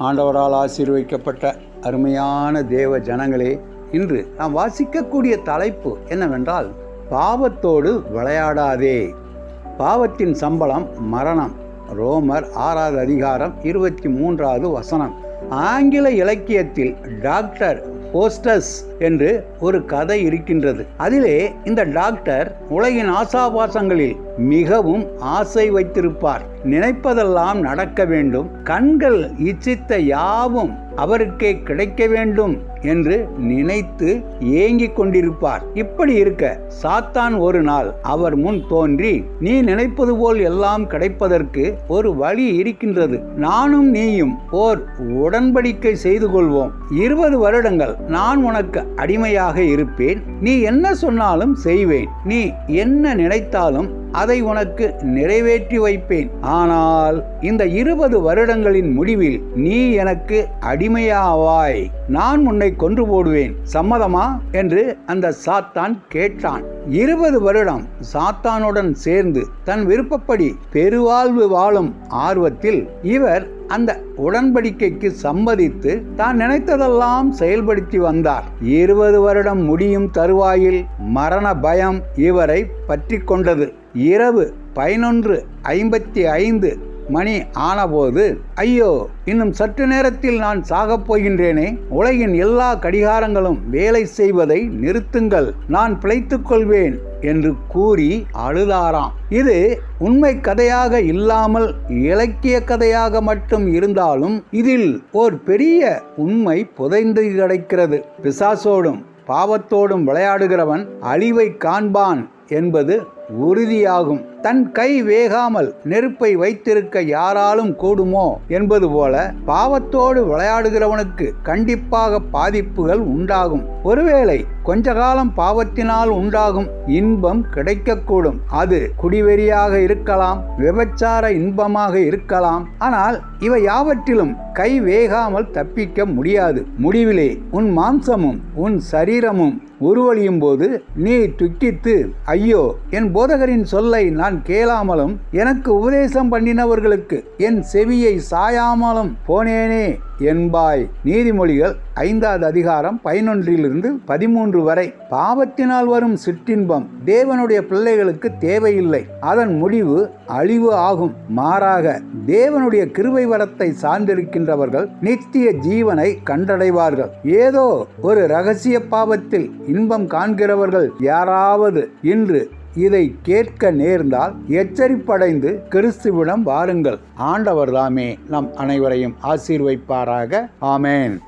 ஆண்டவரால் ஆசீர்வதிக்கப்பட்ட அருமையான தேவ ஜனங்களே இன்று நாம் வாசிக்கக்கூடிய தலைப்பு என்னவென்றால் பாவத்தோடு விளையாடாதே. பாவத்தின் சம்பளம் மரணம். ரோமர் ஆறாவது அதிகாரம் இருபத்தி மூன்றாவது வசனம். ஆங்கில இலக்கியத்தில் டாக்டர் போஸ்டஸ் என்று ஒரு கதை இருக்கின்றது. அதிலே இந்த டாக்டர் உலகின் ஆசாபாசங்களில் மிகவும் ஆசை வைத்திருப்பார். நினைப்பதெல்லாம் நடக்க வேண்டும். கண்கள் இச்சித்த யாவும் அவருக்கே கிடைக்க வேண்டும் என்று நினைத்து ஏங்கிக் கொண்டிருப்பார். இப்படி இருக்க சாத்தான் ஒரு நாள் அவர் முன் தோன்றி நீ நினைப்பது போல் எல்லாம் கிடைப்பதற்கு ஒரு வழி இருக்கின்றது. நானும் நீயும் ஓர் உடன்படிக்கை செய்து கொள்வோம். இருபது வருடங்கள் நான் உனக்கு அடிமையாக இருப்பேன். நீ என்ன சொன்னாலும் செய்வேன். நீ என்ன நினைத்தாலும் அதை உனக்கு நிறைவேற்றி வைப்பேன். ஆனால் இந்த இருபது வருடங்களின் முடிவில் நீ எனக்கு அடிமையாவாய். நான் உன்னை கொன்று போடுவேன். சம்மதமா? என்று அந்த சாத்தான் கேட்டான். இருபது வருடம் சாத்தானுடன் சேர்ந்து தன் விருப்பப்படி பெருவாழ்வு வாழும் ஆர்வத்தில் இவர் அந்த உடன்படிக்கைக்கு சம்மதித்து தான் நினைத்ததெல்லாம் செயல்படுத்தி வந்தார். இருபது வருடம் முடியும் தருவாயில் மரண பயம் இவரை பற்றி கொண்டது. இரவு பதினொன்று ஐம்பத்தி ஐந்து மணி ஆனபோது ஐயோ இன்னும் சற்று நேரத்தில் நான் சாகப் போகின்றேனே. உலகின் எல்லா கடிகாரங்களும் வேலை செய்வதை நிறுத்துங்கள். நான் பிழைத்துக் கொள்வேன் என்று கூறி அழுதாராம். இது உண்மை கதையாக இல்லாமல் இலக்கிய கதையாக மட்டும் இருந்தாலும் இதில் ஓர் பெரிய உண்மை புதைந்து கிடைக்கிறது. பிசாசோடும் பாவத்தோடும் விளையாடுகிறவன் அழிவை காண்பான் என்பது உறுதியாகும். தன் கை வேகாமல் நெருப்பை வைத்திருக்க யாராலும் கூடுமோ என்பது போல பாவத்தோடு விளையாடுகிறவனுக்கு கண்டிப்பாக பாதிப்புகள் உண்டாகும். ஒருவேளை கொஞ்ச காலம் பாவத்தினால் உண்டாகும் இன்பம் கிடைக்கக்கூடும். அது குடிவெறியாக இருக்கலாம் விபச்சார இன்பமாக இருக்கலாம். ஆனால் இவை யாவற்றிலும் கை வேகாமல் தப்பிக்க முடியாது. முடிவிலே உன் மாம்சமும் உன் சரீரமும் உருவழியும் போது நீ துக்கித்து ஐயோ என் போதகரின் சொல்லை நான் கேளாமலும் எனக்கு உபதேசம் பண்ணினவர்களுக்கு என் செவியை சாயாமலும் போனேனே என்பாய். நீதிமொழிகள் ஐந்தாவது அதிகாரம் பதினொன்றிலிருந்து பதிமூன்று வரை. பாவத்தினால் வரும் சிற்றின்பம் தேவனுடைய பிள்ளைகளுக்கு தேவையில்லை. அதன் முடிவு அழிவு ஆகும். மாறாக தேவனுடைய கிருபை வரத்தை சார்ந்திருக்கின்றவர்கள் நித்திய ஜீவனை கண்டடைவார்கள். ஏதோ ஒரு ரகசிய பாவத்தில் இன்பம் காண்கிறவர்கள் யாராவது இன்று இதை கேட்க நேர்ந்தால் எச்சரிப்படைந்து கிறிஸ்துவிடம் வாருங்கள். ஆண்டவர் தாமே நம் அனைவரையும் ஆசீர்வைப்பாராக. ஆமேன்.